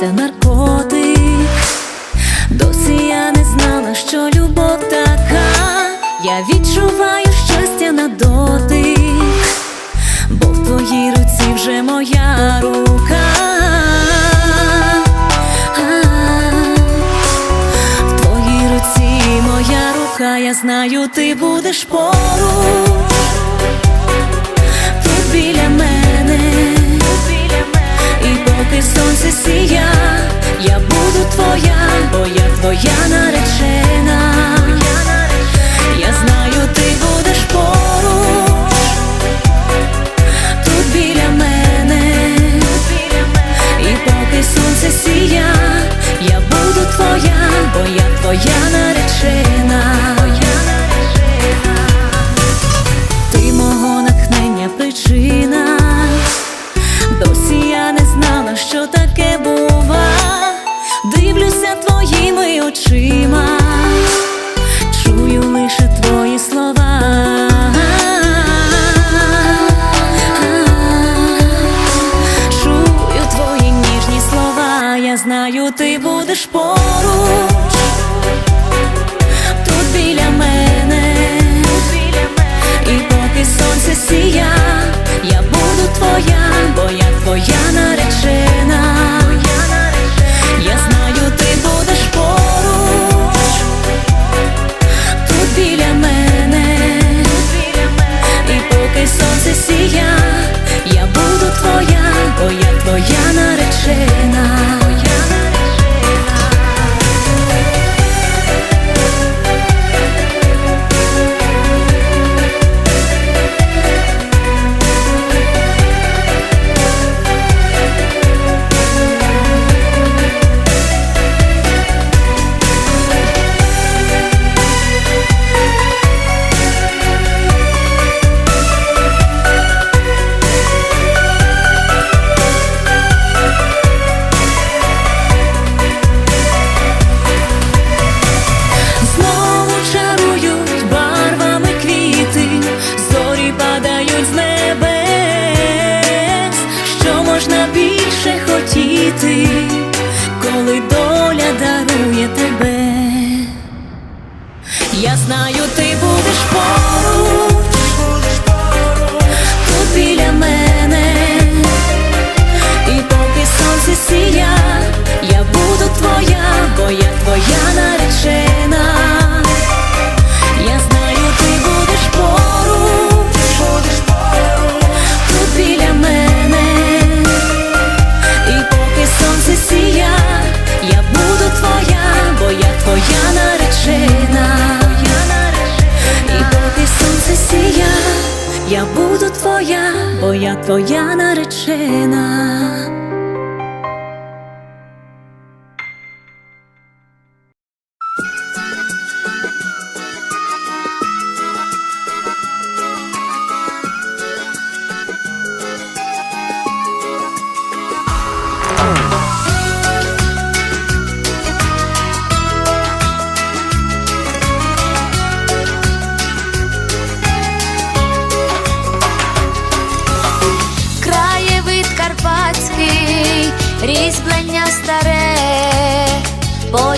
це наркотик. Досі я не знала, що любов така, я відчуваю щастя на дотик, бо в твоїй руці вже моя рука. В твоїй руці моя рука, я знаю, ти будеш поруч. Тут біля мене. біля мене, і поки Сонце сі For you. ти будеш поруч. Я знаю, ти будеш поруч. я твоя наречена.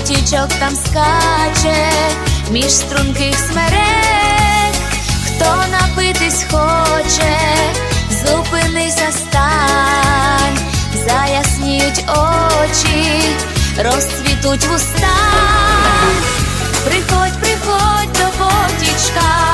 Потічок там скаче між струнких смерек, хто напитись хоче, зупинися стань, заясніють очі, розцвітуть вуста. Приходь, приходь до потічка.